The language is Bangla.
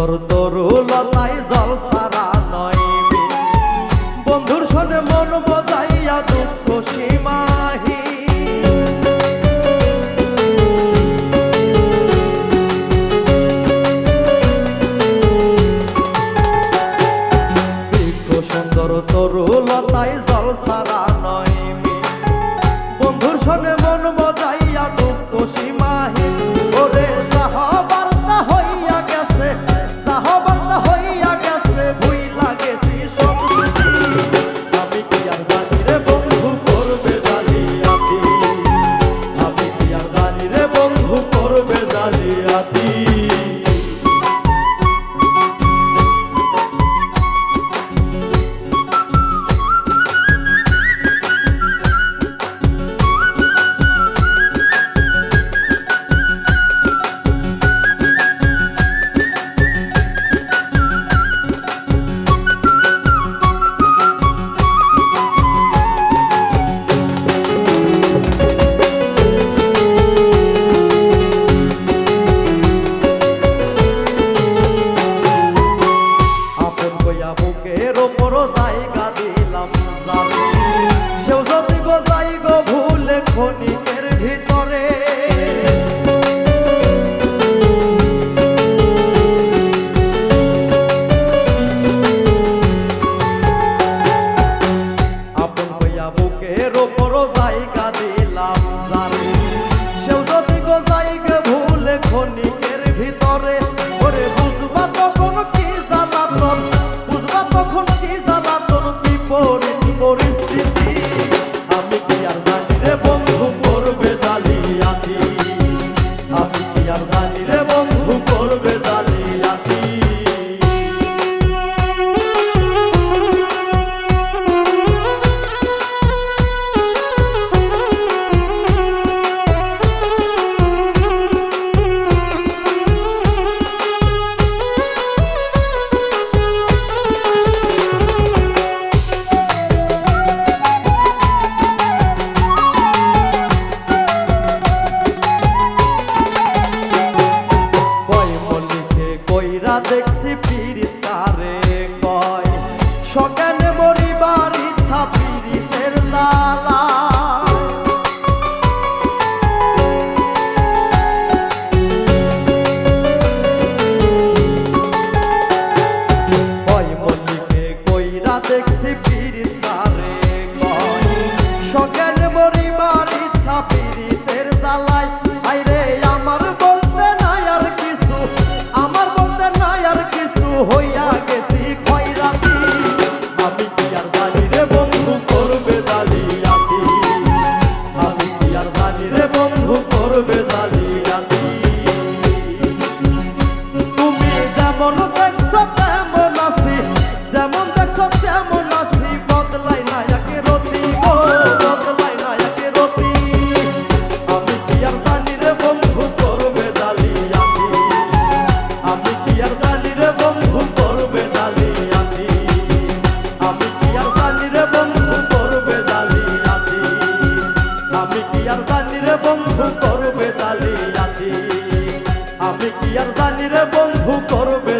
তোর তরুলতায় জল সারা নয় বন্ধুর সনে মন বজাইয়া দুঃখ সীমাহী। সুন্দর তরুলতায় জল সারা ক্ষণিকের ভিতরে ওরে বুঝবা তখন কি জ্বালাতন? বুঝবা তখন কি জ্বালাতন? বিপরীত পরিস্থিতি। আর জানি রে বন্ধু করবে